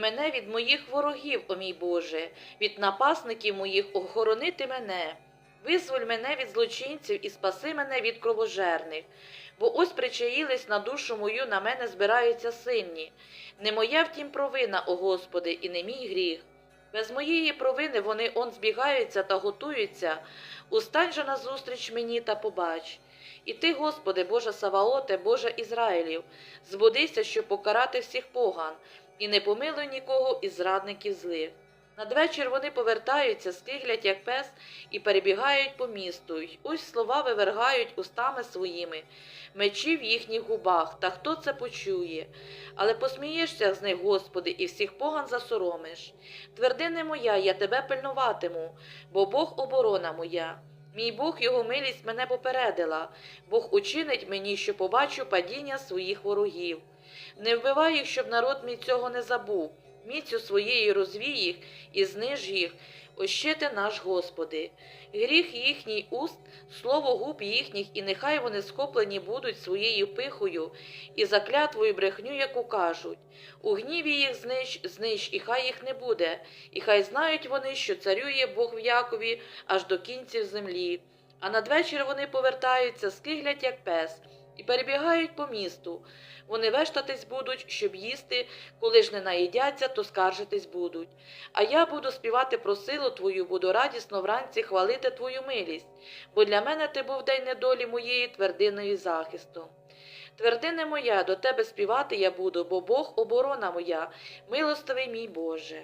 мене від моїх ворогів, о мій Боже, від напасників моїх охоронити мене. Визволь мене від злочинців і спаси мене від кровожерних, бо ось причаїлись на душу мою, на мене збираються сильні. Не моя втім провина, о Господи, і не мій гріх. Без моєї провини вони он збігаються та готуються. Устань же назустріч мені та побач. І ти, Господи, Боже Саваоте, Боже Ізраїлів, збудися, щоб покарати всіх поган, і не помилуй нікого із зрадників злих. Надвечір вони повертаються, скиглять, як пес, і перебігають по місту, й ось слова вивергають устами своїми, мечі в їхніх губах, та хто це почує? Але посмієшся з них, Господи, і всіх поган засоромиш. Твердине моя, я тебе пильнуватиму, бо Бог оборона моя. Мій Бог його милість мене попередила, Бог учинить мені, що побачу падіння своїх ворогів. Не вбивай їх, щоб народ мій цього не забув. Міцю своєї розвій їх і зниж їх, ощити наш Господи. Гріх їхній уст, слово губ їхніх, і нехай вони схоплені будуть своєю пихою і заклятвою брехню, яку кажуть. У гніві їх знищ, знищ, і хай їх не буде, і хай знають вони, що царює Бог в Якові аж до кінців землі. А надвечір вони повертаються, скиглять, як пес, і перебігають по місту. Вони вештатись будуть, щоб їсти, коли ж не наїдяться, то скаржитись будуть. А я буду співати про силу твою, буду радісно вранці хвалити твою милість, бо для мене ти був день недолі моєї твердиною захисту. Твердине моя, до тебе співати я буду, бо Бог оборона моя, милостивий мій Боже.